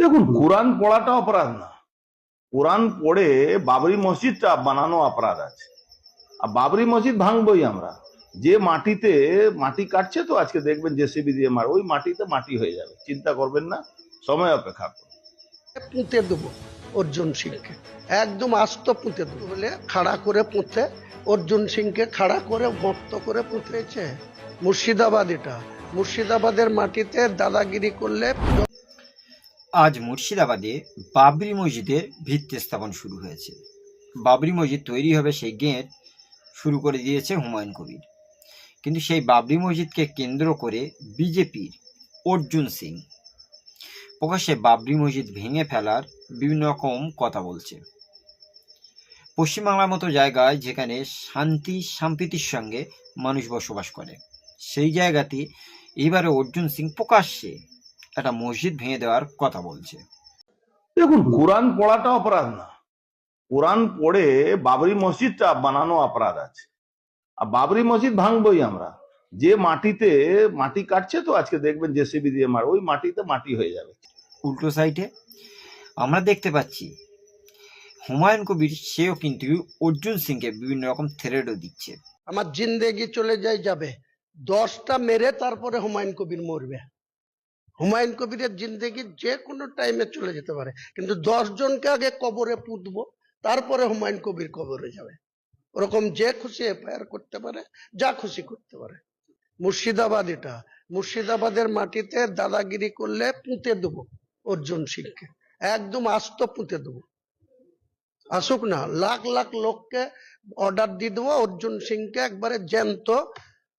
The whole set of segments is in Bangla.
দেখুন, কোরআন পড়াটা অপরাধ না। কোরআন পড়ে বাবরি মসজিদটা বানানো অপরাধ আছে। আর বাবরি মসজিদ ভাঙবই আমরা। যে মাটিতে মাটি কাটছে তো আজকে দেখবেন জেসিবি দিয়ে মার, ওই মাটিতে মাটি হয়ে যাবে। চিন্তা করবেন না, সময় অপেক্ষা পুঁতে দেবো অর্জুন সিংকে। একদম আস্ত পুঁতে দেবো। বলে খাড়া করে পুঁতে, অর্জুন সিংকে খাড়া করে মক্ত করে পুঁতেছে। মুর্শিদাবাদ এটা। মুর্শিদাবাদের মাটিতে দাদাগিরি করলে আজ মুর্শিদাবাদে বাবরি মসজিদের ভিত্তি স্থাপন শুরু হয়েছে। বাবরি মসজিদ তৈরি হবে সেই গেট শুরু করে দিয়েছে হুমায়ুন কবির। কিন্তু সেই বাবরি মসজিদকে কেন্দ্র করে বিজেপির অর্জুন সিং। প্রকাশ্যে বাবরি মসজিদ ভেঙে ফেলার বিভিন্ন রকম কথা বলছে। পশ্চিমবাংলার মতো জায়গায় যেখানে শান্তি, সম্প্রীতির সঙ্গে মানুষ বসবাস করে, সেই জায়গাতে এবারে অর্জুন সিং প্রকাশ্যে একটা মসজিদ ভেঙে দেওয়ার কথা বলছে। দেখুন কোরআন পড়াটা অপরাধ না। কোরআন পড়ে বাবরি মসজিদটা বানানো অপরাধ আছে। আর বাবরি মসজিদ ভাঙবই আমরা। যে মাটিতে মাটি কাটছে তো আজকে দেখবেন জেসিবি দিয়ে মার ওই মাটিতে মাটি হয়ে যাবে। উল্টো সাইডে আমরা দেখতে পাচ্ছি হুমায়ুন কবির সেও কিন্তু অর্জুন সিংকে বিভিন্ন রকম থ্রেডও দিচ্ছে। আমার জিন্দেগি চলে যায় যাবে। দশটা মেরে তারপরে হুমায়ুন কবির মরবে। হুমায়ুন কবিরের জিন্দেগি যে কোনো টাইমে চলে যেতে পারে। কিন্তু জনকে আগে কবরে পুঁতবো, তারপরে হুমায়ুন কবির কবরে যাবে। ওরকম যে খুশি এফআইআর করতে পারে, যা খুশি করতে পারে। মুর্শিদাবাদ এটা। মুর্শিদাবাদের মাটিতে দাদাগিরি করলে পুঁতে দেবো অর্জুন সিংকে। একদম আস্ত পুঁতে দেবো। আসুক না, লাখ লাখ লোককে অর্ডার দিয়ে দেবো, অর্জুন সিংকে একবারে জ্যান্ত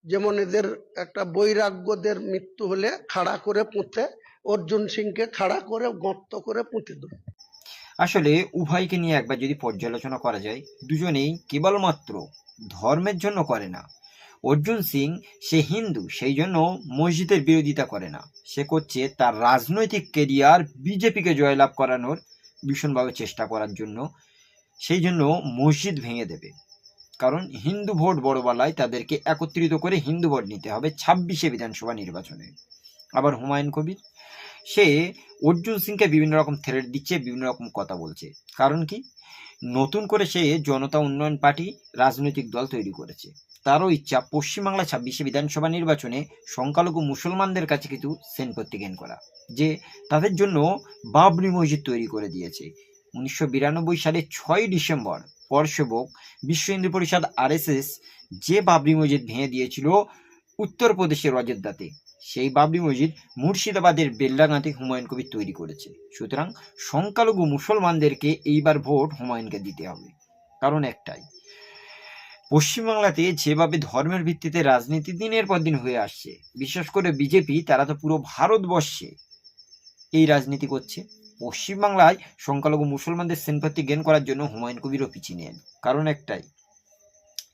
যেমন এদের একটা বৈরাগ্যদের মৃত্যু হলে খাড়া করে পুঁতে, অর্জুন সিংকে খাড়া করে গর্ত করে পুঁতে দেবে আসলে উভয়কে নিয়ে একবার যদি পর্যালোচনা করা যায়, দুজনেই কেবলমাত্র ধর্মের জন্য করে না। অর্জুন সিং, সে হিন্দু, সেই জন্য মসজিদের বিরোধিতা করে না। সে করছে তার রাজনৈতিক কেরিয়ার বিজেপিকে জয়লাভ করানোর ভীষণভাবে চেষ্টা করার জন্য, সেই জন্য মসজিদ ভেঙে দেবে। কারণ হিন্দু ভোট বড় বলায় তাদেরকে একত্রিত করে হিন্দু ভোট নিতে হবে ছাব্বিশে বিধানসভা নির্বাচনে। আবার হুমায়ুন কবির, সে অর্জুন সিংকে বিভিন্ন রকম থ্রেড দিচ্ছে, বিভিন্ন রকম কথা বলছে। কারণ কি? নতুন করে সে জনতা উন্নয়ন পার্টি, রাজনৈতিক দল তৈরি করেছে। তারও ইচ্ছা পশ্চিমবাংলা ছাব্বিশে বিধানসভা নির্বাচনে সংখ্যালঘু মুসলমানদের কাছে কিন্তু সেনপত্তি গেন করা, যে তাদের জন্য বাবরি মসজিদ তৈরি করে দিয়েছে। উনিশশো সালের ছয় ডিসেম্বর পরশোবক বিশ্ব হিন্দু পরিষদ আরএসএস যে বাবরি মসজিদ ভেঙে দিয়েছিল উত্তরপ্রদেশের অযোধ্যাতে সেই বাবরি মসজিদ মুর্শিদাবাদের বেল্লাগাঁতে হুমায়ুন কবির তৈরি করেছে। সুতরাং সংখ্যালঘু মুসলমানদেরকে এইবার ভোট হুমায়ুনকে দিতে হবে। কারণ একটাই, পশ্চিমবাংলাতে যেভাবে ধর্মের ভিত্তিতে রাজনীতি দিনের পর দিন হয়ে আসছে, বিশেষ করে বিজেপি, তারা তো পুরো ভারতবর্ষে এই রাজনীতি করছে। পশ্চিমবাংলায় সংখ্যালঘু মুসলমানদের সেনপত্তি জ্ঞান করার জন্য হুমায়ুন কবিরও পিছিয়ে নেন। কারণ একটাই,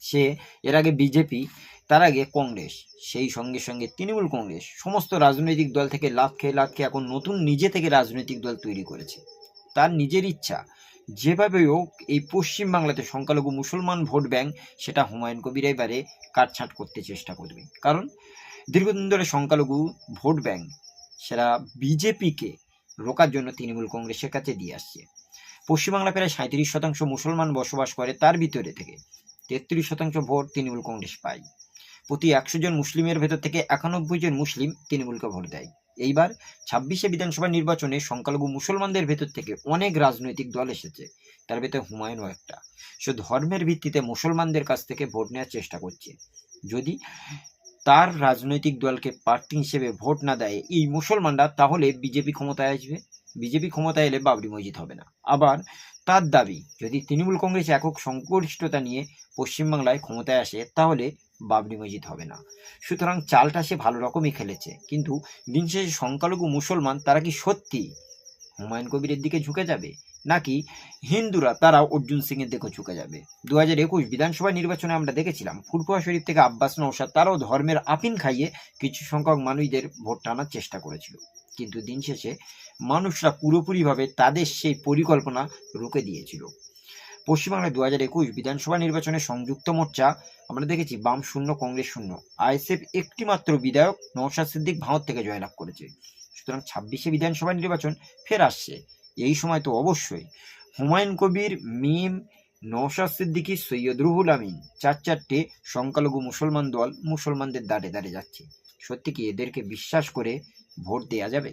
সে এর আগে বিজেপি, তার আগে কংগ্রেস, সেই সঙ্গে সঙ্গে তৃণমূল কংগ্রেস, সমস্ত রাজনৈতিক দল থেকে লাভ খেয়ে লাভ খেয়ে এখন নতুন নিজে থেকে রাজনৈতিক দল তৈরি করেছে। তার নিজের ইচ্ছা যেভাবে হোক, এই পশ্চিমবাংলাতে সংখ্যালঘু মুসলমান ভোট ব্যাংক, সেটা হুমায়ুন কবির এবারে কাটছাঁট করতে চেষ্টা করবে। কারণ দীর্ঘদিন ধরে সংখ্যালঘু ভোট ব্যাংক সেটা বিজেপিকে রোকার জন্য তৃণমূল কংগ্রেসের কাছে দিয়ে আসছে। পশ্চিমবাংলা প্রায় সাঁত্রিশ শতাংশ মুসলমান বসবাস করে, তার ভিতরে থেকে তেত্রিশ শতাংশ ভোট তৃণমূল কংগ্রেস পায়। প্রতি একশো জন মুসলিমের ভেতর থেকে একানব্বই জন মুসলিম তৃণমূলকে ভোট দেয়। এইবার ছাব্বিশে বিধানসভা নির্বাচনে সংখ্যালঘু মুসলমানদের ভেতর থেকে অনেক রাজনৈতিক দল এসেছে, তার ভেতরে হুমায়ুনও একটা। সে ধর্মের ভিত্তিতে মুসলমানদের কাছ থেকে ভোট নেওয়ার চেষ্টা করছে। যদি তার রাজনৈতিক দলকে প্রার্থী হিসেবে ভোট না দেয় এই মুসলমানরা, তাহলে বিজেপি ক্ষমতায় আসবে? বিজেপি ক্ষমতায় এলে বাবরি মসজিদ হবে না। আবার তার দাবি, যদি তৃণমূল কংগ্রেস একক সংখ্যাগরিষ্ঠতা নিয়ে পশ্চিমবাংলায় ক্ষমতায় আসে, তাহলে বাবরি মসজিদ হবে না। সুতরাং চালটা সে ভালো রকমই খেলেছে। কিন্তু দিন শেষে সংখ্যালঘু মুসলমান, তারা কি সত্যি হুমায়ুন কবিরের দিকে ঝুঁকে যাবে? নাকি হিন্দুরা তারা অর্জুন সিং এর দিকে ঝুঁকে যাবে? দু হাজার একুশ বিধানসভা নির্বাচনে আমরা দেখেছিলাম ফুরফুয়া শরীফ থেকে আব্বাস নৌসাদ তারাও ধর্মের আপিন খাইয়ে কিছু সংখ্যক মানুষদের ভোট টানার চেষ্টা করেছিল। কিন্তু দিন শেষে মানুষরা পুরোপুরিভাবে তাদের সেই পরিকল্পনা রুখে দিয়েছিল। পশ্চিমবাংলায় দু হাজার একুশ বিধানসভা নির্বাচনে সংযুক্ত মোর্চা, আমরা দেখেছি বাম শূন্য, কংগ্রেস শূন্য। আইএসএফ একটি মাত্র বিধায়ক নওশাদ সিদ্দিক ভাঁত থেকে জয়লাভ করেছে। সুতরাং ছাব্বিশে বিধানসভা নির্বাচন ফের আসছে। এই সময় তো অবশ্যই। হুমায়ুন কবির, মিম নৌশাদ সিদ্দিকী, সৈয়দ রুহুল আমিন চার চারটে সংখ্যালঘু মুসলমান দল মুসলমানদের দাঁড়ে দাঁড়ে যাচ্ছে। সত্যি কি এদেরকে বিশ্বাস করে ভোট দেয়া যাবে?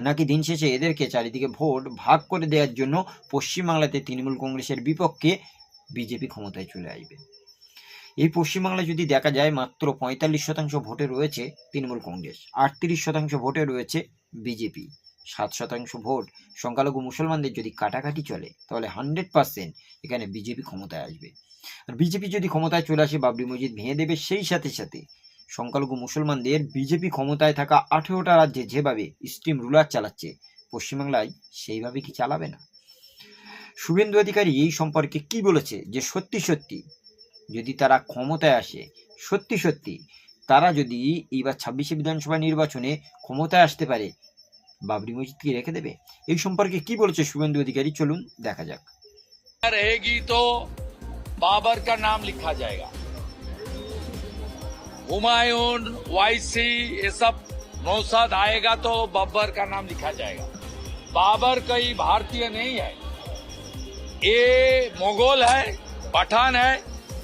নাকি দিন শেষে এদেরকে চারিদিকে ভোট ভাগ করে দেওয়ার জন্য পশ্চিমবাংলাতে তৃণমূল কংগ্রেসের বিপক্ষে বিজেপি ক্ষমতায় চলে আসবে? এই পশ্চিমবাংলায় যদি দেখা যায় মাত্র পঁয়তাল্লিশ শতাংশ ভোটে রয়েছে তৃণমূল কংগ্রেস, আটত্রিশ শতাংশ ভোটে রয়েছে বিজেপি। সাত শতাংশ ভোট সংখ্যালঘু মুসলমানদের যদি কাটাকাটি চলে, তাহলে হান্ড্রেড পার্সেন্ট এখানে বিজেপি ক্ষমতায় আসবে। আর বিজেপি যদি ক্ষমতায় চলে আসে, বাবরি মসজিদ ভেঙে দেবে, সেই সাথে সাথে সংখ্যালঘু মুসলমানদের বিজেপি ক্ষমতায় থাকা আঠেরোটা রাজ্যে যেভাবে স্টিম রুলার চালাচ্ছে, পশ্চিমবাংলায় সেইভাবে কি চালাবে না? শুভেন্দু অধিকারী এই সম্পর্কে কি বলেছে যে সত্যি সত্যি যদি তারা ক্ষমতায় আসে, সত্যি সত্যি তারা যদি এইবার ছাব্বিশে বিধানসভা নির্বাচনে ক্ষমতায় আসতে পারে বাবরি মসজিদকে রেখে দেবে এই সম্পর্কে কি বলেছে শুভেন্দু অধিকারী চলুন দেখা যাক रहेगी तो बाबर का नाम लिखा जाएगा हुमायूं वाईसी ये सब नौसद आएगा तो बाबर का नाम लिखा जाएगा बाबर कोई भारतीय नहीं है ये मुगल है पठान है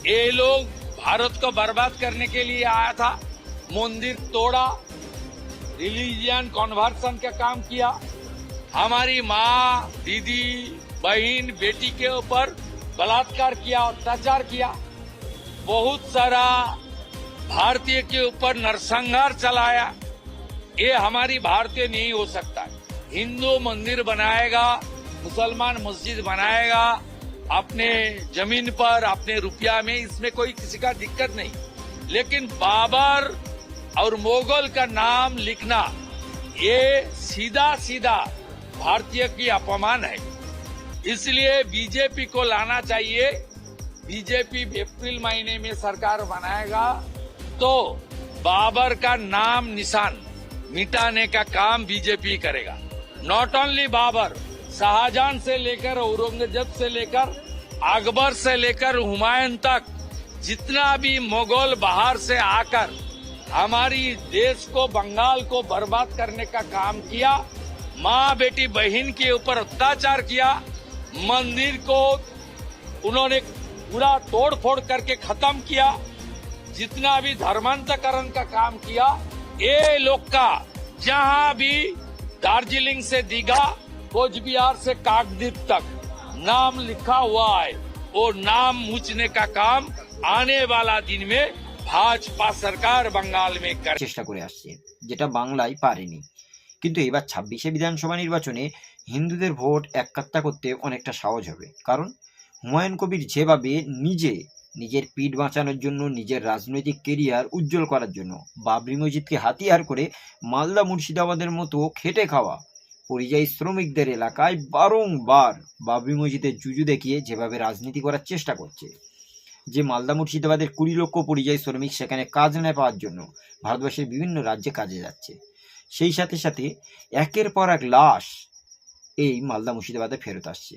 ये लोग भारत को बर्बाद करने के लिए आया था मंदिर तोड़ा रिलीजियन कन्वर्सन का काम किया। हमारी माँ, दीदी, बहन, बेटी के ऊपर बलात्कार किया अत्याचार किया। बहुत सारा भारतीय के ऊपर नरसंहार चलाया। ये हमारी भारतीय नहीं हो सकता हिंदू मंदिर बनाएगा, मुसलमान मस्जिद बनाएगा, अपने ज़मीन पर, अपने रुपया में, इसमें कोई किसी का दिक्कत नहीं। लेकिन बाबर और मोगल का नाम लिखना, ये सीधा सीधा भारतीय की अपमान है। इसलिए बीजेपी को लाना चाहिए। बीजेपी अप्रैल महीने में सरकार बनाएगा तो बाबर का नाम निशान मिटाने का काम बीजेपी करेगा। नॉट ओनली बाबर, शाहजहां से लेकर, औरंगज़ेब से लेकर, अकबर से लेकर हुमायूं तक, जितना भी मुगल बाहर से आकर हमारी देश को, बंगाल को बर्बाद करने का काम किया, माँ, बेटी, बहन के ऊपर अत्याचार किया, मंदिर को उन्होंने पूरा तोड़ फोड़ करके खत्म किया, जितना भी धर्मांतकरण का काम किया ये लोग का जहाँ भी दार्जिलिंग से दीघा कोच बिहार से काकद्वीप तक नाम लिखा हुआ है वो नाम मुछने का काम आने वाला दिन में ভাজপা সরকার বাঙ্গাল মে চেষ্টা করে আসছে, যেটা বাংলায় পারেনি। কিন্তু এবার ছাব্বিশে বিধানসভা নির্বাচনে হিন্দুদের ভোট একাত্তা করতে অনেকটা সহজ হবে। কারণ হুমায়ুন কবির যেভাবে নিজে নিজের পিঠ বাঁচানোর জন্য, নিজের রাজনৈতিক কেরিয়ার উজ্জ্বল করার জন্য বাবরি মসজিদকে হাতিয়ার করে মালদা মুর্শিদাবাদের মতো খেটে খাওয়া পরিযায়ী শ্রমিকদের এলাকায় বারংবার বাবরি মসজিদের জুজু দেখিয়ে যেভাবে রাজনীতি করার চেষ্টা করছে যে মালদা মুর্শিদাবাদের কুড়ি লক্ষ পরিযায়ী শ্রমিক সেখানে কাজ না পাওয়ার জন্য ভারতবর্ষের বিভিন্ন রাজ্যে কাজে যাচ্ছে। সেই সাথে সাথে একের পর এক লাশ এই মালদা মুর্শিদাবাদে ফেরত আসছে।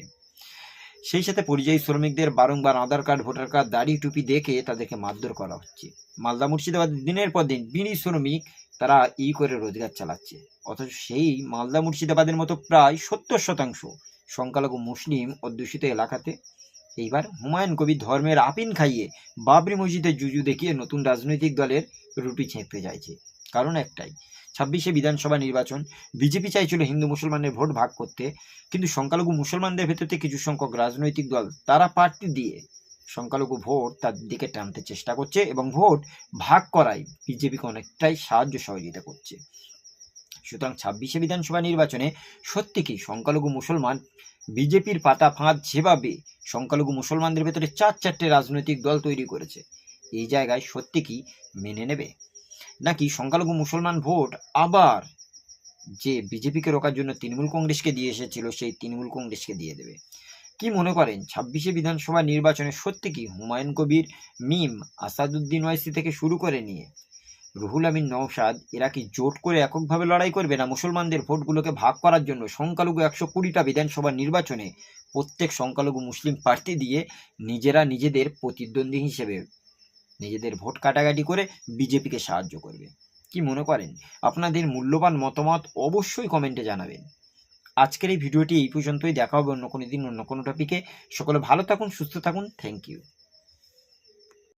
সেই সাথে পরিযায়ী শ্রমিকদের বারংবার আধার কার্ড, ভোটার কার্ড, দাড়ি, টুপি দেখে তাদেরকে মারধর করা হচ্ছে। মালদা মুর্শিদাবাদ দিনের পর দিন বিড়ি শ্রমিক তারা ই করে রোজগার চালাচ্ছে। অথচ সেই মালদা মুর্শিদাবাদের মতো প্রায় সত্তর শতাংশ সংখ্যালঘু মুসলিম অধ্যুষিত এলাকাতে এইবার হুমায়ুন কবির ধর্মের আপিন খাইয়ে বাবরি মসজিদে জুজু দেখিয়ে নতুন রাজনৈতিক দলের রুটি ছেঁপতে চাইছে কারণ একটাই, ছাব্বিশে বিধানসভা নির্বাচন, বিজেপি চাইছিল হিন্দু মুসলমানের ভোট ভাগ করতে, কিন্তু সংখ্যালঘু মুসলমানদের ভেতর থেকে কিছু সংখ্যক রাজনৈতিক দল তারা পার্টি দিয়ে সংখ্যালঘু ভোট তার দিকে টানতে চেষ্টা করছে এবং ভোট ভাগ করাই বিজেপিকে অনেকটাই সাহায্য সহযোগিতা করছে। সুতরাং ছাব্বিশে বিধানসভা নির্বাচনে সত্যি কি সংখ্যালঘু মুসলমান বিজেপির পাতা ফাঁদ যেভাবে সংখ্যালঘু মুসলমানদের ভেতরে চার চারটে রাজনৈতিক দল তৈরি করেছে, এই জায়গায় সত্যি কি মেনে নেবে? নাকি সংখ্যালঘু মুসলমান ভোট আবার যে বিজেপিকে রোকার জন্য তৃণমূল কংগ্রেসকে দিয়ে এসেছিল, সেই তৃণমূল কংগ্রেসকে দিয়ে দেবে? কি মনে করেন, ছাব্বিশে বিধানসভা নির্বাচনে সত্যি কি হুমায়ুন কবির মিম আসাদুদ্দিন ওয়াইসি থেকে শুরু করে নিয়ে রুহুল আমিন নওশাদ, এরা কি জোট করে এককভাবে লড়াই করবে না মুসলমানদের ভোটগুলোকে ভাগ করার জন্য সংখ্যালঘু একশো কুড়িটা বিধানসভা নির্বাচনে প্রত্যেক সংখ্যালঘু মুসলিম প্রার্থী দিয়ে নিজেরা নিজেদের প্রতিদ্বন্দ্বী হিসেবে নিজেদের ভোট কাটাকাটি করে বিজেপিকে সাহায্য করবে। কি মনে করেন? আপনাদের মূল্যবান মতামত অবশ্যই কমেন্টে জানাবেন। আজকের এই ভিডিওটি এই পর্যন্তই। দেখা হবে অন্য কোনো দিন, অন্য কোনো টপিকে সকলে ভালো থাকুন, সুস্থ থাকুন। Thank you